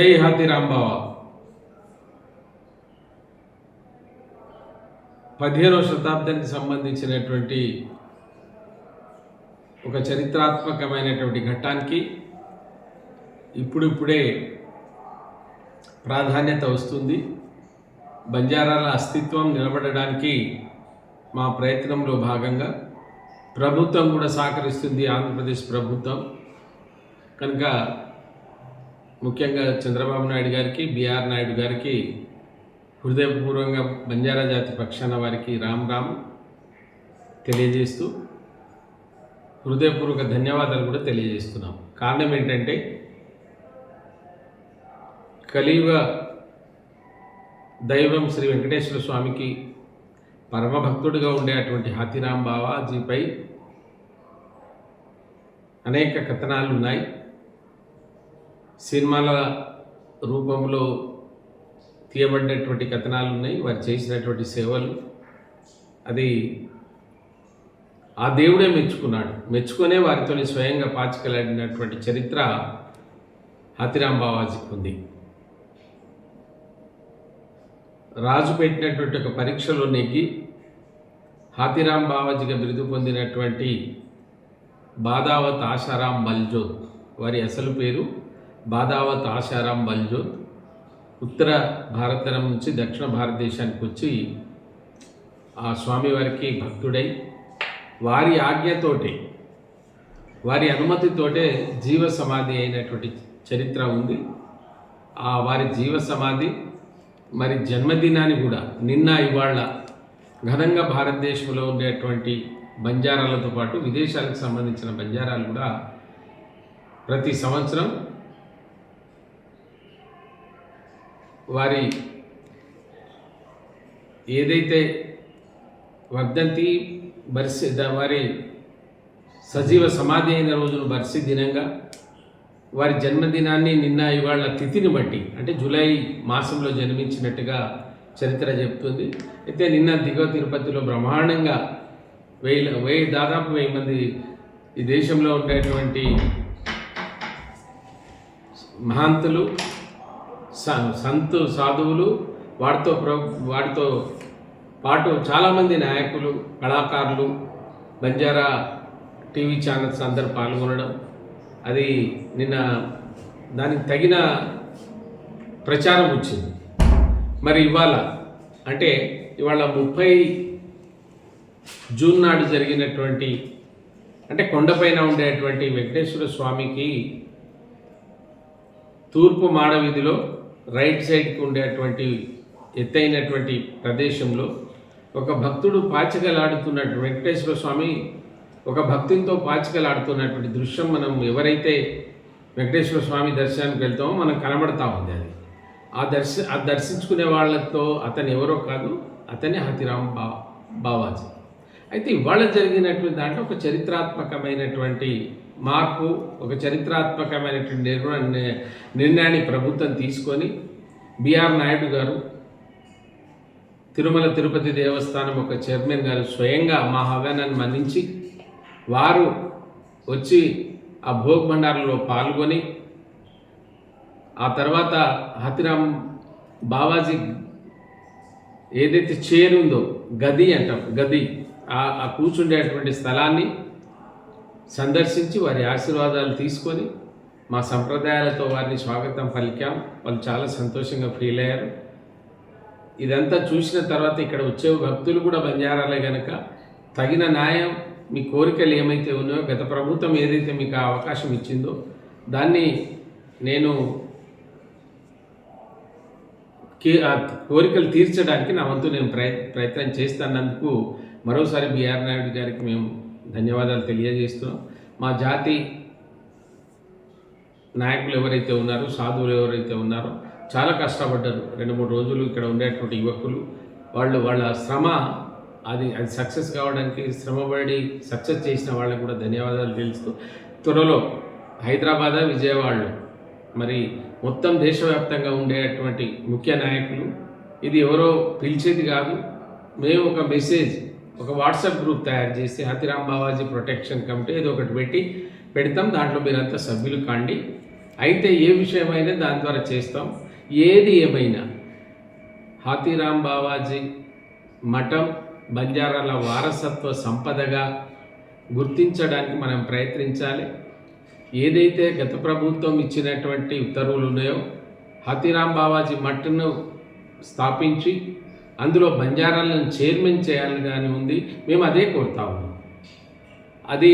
జై హాతిరాం బావ పదిహేనవ శతాబ్దానికి సంబంధించినటువంటి ఒక చరిత్రాత్మకమైనటువంటి ఘట్టానికి ఇప్పుడిప్పుడే ప్రాధాన్యత వస్తుంది. బంజారాల అస్తిత్వం నిలబడడానికి మా ప్రయత్నంలో భాగంగా ప్రభుత్వం కూడా సహకరిస్తుంది ఆంధ్రప్రదేశ్ ప్రభుత్వం. కనుక ముఖ్యంగా చంద్రబాబు నాయుడు గారికి బీఆర్ నాయుడు గారికి హృదయపూర్వకంగా బంజారా జాతి పక్షాన వారికి రామ్ రామ్ తెలియజేస్తూ హృదయపూర్వక ధన్యవాదాలు కూడా తెలియజేస్తున్నాం. కారణం ఏంటంటే కలియుగ దైవం శ్రీ వెంకటేశ్వర స్వామికి పరమభక్తుడిగా ఉండేటువంటి హాతిరాం బావాజీపై అనేక కథనాలు ఉన్నాయి. సినిమాల రూపంలో తీయబడినటువంటి కథనాలు ఉన్నాయి వారు చేసినటువంటి సేవలు. అది ఆ దేవుడే మెచ్చుకున్నాడు. మెచ్చుకునే వారితో స్వయంగా పాచికలాడినటువంటి చరిత్ర హతిరామ్ బావాజీకి ఉంది. రాజు పెట్టినటువంటి ఒక పరీక్షలో నెగ్గి హాతిరాం బావాజీగా బిరుదు పొందినటువంటి బాదావత్ ఆశారాం బల్జోత్ వారి అసలు పేరు బాదావత్ ఆశారాం బల్జోత్ ఉత్తర భారతం నుంచి దక్షిణ భారతదేశానికి వచ్చి ఆ స్వామివారికి భక్తుడై వారి ఆజ్ఞతోటే వారి అనుమతితోటే జీవ సమాధి అయినటువంటి చరిత్ర ఉంది. ఆ వారి జీవ సమాధి మరి జన్మదినాన్ని కూడా నిన్న ఇవాళ ఘనంగా భారతదేశంలో ఉండేటువంటి బంజారాలతో పాటు విదేశాలకు సంబంధించిన బంజారాలు కూడా ప్రతి సంవత్సరం వారి ఏదైతే వర్ధంతి బర్సి వారి సజీవ సమాధి అయిన రోజును బర్సి దినంగా వారి జన్మదినాన్ని నిన్న ఇవాళ తిథిని బట్టి అంటే జూలై మాసంలో జన్మించినట్టుగా చరిత్ర చెప్తుంది. అయితే నిన్న దిగువ తిరుపతిలో బ్రహ్మాండంగా వెయ్యి వెయ్యి దాదాపు వెయ్యి మంది ఈ దేశంలో ఉండేటువంటి మహాంతులు సంతు సాధువులు వాటితో ప్ర వాటితో పాటు చాలామంది నాయకులు కళాకారులు బంజారా టీవీ ఛానల్స్ అందరు పాల్గొనడం. అది నిన్న దానికి తగిన ప్రచారం వచ్చింది. మరి ఇవాళ అంటే ఇవాళ ముప్పై జూన్ నాడు జరిగినటువంటి అంటే కొండపైన ఉండేటువంటి వెంకటేశ్వర స్వామికి తూర్పు మాడవీధిలో రైట్ సైడ్కి ఉండేటువంటి ఎత్తైనటువంటి ప్రదేశంలో ఒక భక్తుడు పాచికలాడుతున్నట్టు వెంకటేశ్వర స్వామి ఒక భక్తితో పాచికలాడుతున్నటువంటి దృశ్యం మనం ఎవరైతే వెంకటేశ్వర స్వామి దర్శనానికి వెళ్తామో మనం కనబడతా ఉంది అది. ఆ దర్శ ఆ దర్శించుకునే వాళ్ళతో అతను ఎవరో కాదు అతనే హతిరామ్ బా బావాజీ. అయితే ఇవాళ జరిగినటువంటి దాంట్లో ఒక చరిత్రాత్మకమైనటువంటి మార్పు ఒక చరిత్రాత్మకమైనటువంటి నిర్ణయ నిర్ణయాన్ని ప్రభుత్వం తీసుకొని బిఆర్ నాయుడు గారు తిరుమల తిరుపతి దేవస్థానం ఒక చైర్మన్ గారు స్వయంగా మా ఆహ్వానాన్ని మన్నించి వారు వచ్చి ఆ భోగ్ భండారంలో పాల్గొని ఆ తర్వాత హతిరామ్ బావాజీ ఏదైతే చేరుందో గది అంటాం గది ఆ కూర్చుండేటువంటి స్థలాన్ని సందర్శించి వారి ఆశీర్వాదాలు తీసుకొని మా సంప్రదాయాలతో వారిని స్వాగతం పలికాం. వాళ్ళు చాలా సంతోషంగా ఫీల్ అయ్యారు. ఇదంతా చూసిన తర్వాత ఇక్కడ వచ్చే భక్తులు కూడా బంజారాలే గనక తగిన న్యాయం మీ కోరికలు ఏమైతే ఉన్నాయో గత ప్రభుత్వం ఏదైతే మీకు ఆ అవకాశం ఇచ్చిందో దాన్ని నేను కోరికలు తీర్చడానికి నా వంతు నేను ప్రయత్ ప్రయత్నం చేస్తున్నందుకు మరోసారి బిఆర్ నాయుడు గారికి మేము ధన్యవాదాలు తెలియజేస్తూ మా జాతి నాయకులు ఎవరైతే ఉన్నారో సాధువులు ఎవరైతే ఉన్నారో చాలా కష్టపడ్డారు. రెండు మూడు రోజులు ఇక్కడ ఉండేటువంటి యువకులు వాళ్ళు వాళ్ళ శ్రమ అది అది సక్సెస్ కావడానికి శ్రమపడి సక్సెస్ చేసిన వాళ్ళకి కూడా ధన్యవాదాలు తెలుస్తూ త్వరలో హైదరాబాద్ విజయవాడలో మరి మొత్తం దేశవ్యాప్తంగా ఉండేటువంటి ముఖ్య నాయకులు ఇది ఎవరో పిలిచేది కాదు. మేము ఒక మెసేజ్ ఒక వాట్సాప్ గ్రూప్ తయారు చేసి హతిరామ్ బావాజీ ప్రొటెక్షన్ కమిటీ ఏదో ఒకటి పెట్టి పెడతాం. దాంట్లో మీరంతా సభ్యులు కాండి. అయితే ఏ విషయమైనా దాని ద్వారా చేస్తాం. ఏది ఏమైనా హాతీరాం బావాజీ మఠం బంజారాల వారసత్వ సంపదగా గుర్తించడానికి మనం ప్రయత్నించాలి. ఏదైతే గత ప్రభుత్వం ఇచ్చినటువంటి ఉత్తర్వులు ఉన్నాయో హాతీరాం బావాజీ మఠను స్థాపించి అందులో బంజారాలను చైర్మన్ చేయాలని కానీ ఉంది. మేము అదే కోరుతా ఉన్నాం. అది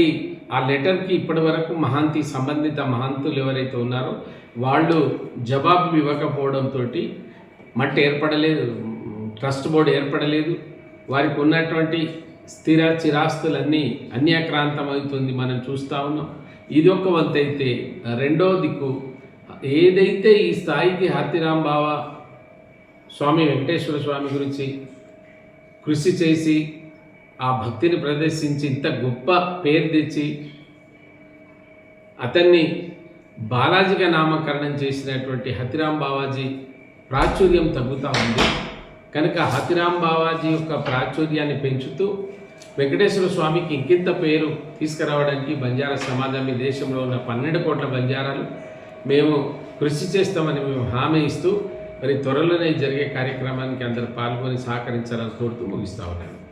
ఆ లెటర్కి ఇప్పటి వరకు మహాంతి సంబంధిత మహంతులు ఎవరైతే ఉన్నారో వాళ్ళు జవాబు ఇవ్వకపోవడంతో మట్టి ఏర్పడలేదు ట్రస్ట్ బోర్డు ఏర్పడలేదు. వారికి ఉన్నటువంటి స్థిర చిరాస్తులన్నీ అన్యాక్రాంతమవుతుంది మనం చూస్తూ ఉన్నాం. ఇది ఒక వంతైతే. రెండో దిక్కు ఏదైతే ఈ స్థాయికి హాతిరాం బావ స్వామి వెంకటేశ్వర స్వామి గురించి కృషి చేసి ఆ భక్తిని ప్రదర్శించి ఇంత గొప్ప పేరు తెచ్చి అతన్ని బాలాజీగా నామకరణం చేసినటువంటి హతిరాం బావాజీ ప్రాచుర్యం తగ్గుతూ ఉంది. కనుక హతిరాం బావాజీ యొక్క ప్రాచుర్యాన్ని పెంచుతూ వెంకటేశ్వర స్వామికి ఇంకింత పేరు తీసుకురావడానికి బంజారా సమాజం ఈ దేశంలో ఉన్న పన్నెండు కోట్ల బంజారాలు మేము కృషి చేస్తామని మేము హామీ ఇస్తూ మరి త్వరలోనే జరిగే కార్యక్రమానికి అందరూ పాల్గొని సహకరించాలని కోరుతూ ముగిస్తా ఉన్నాను.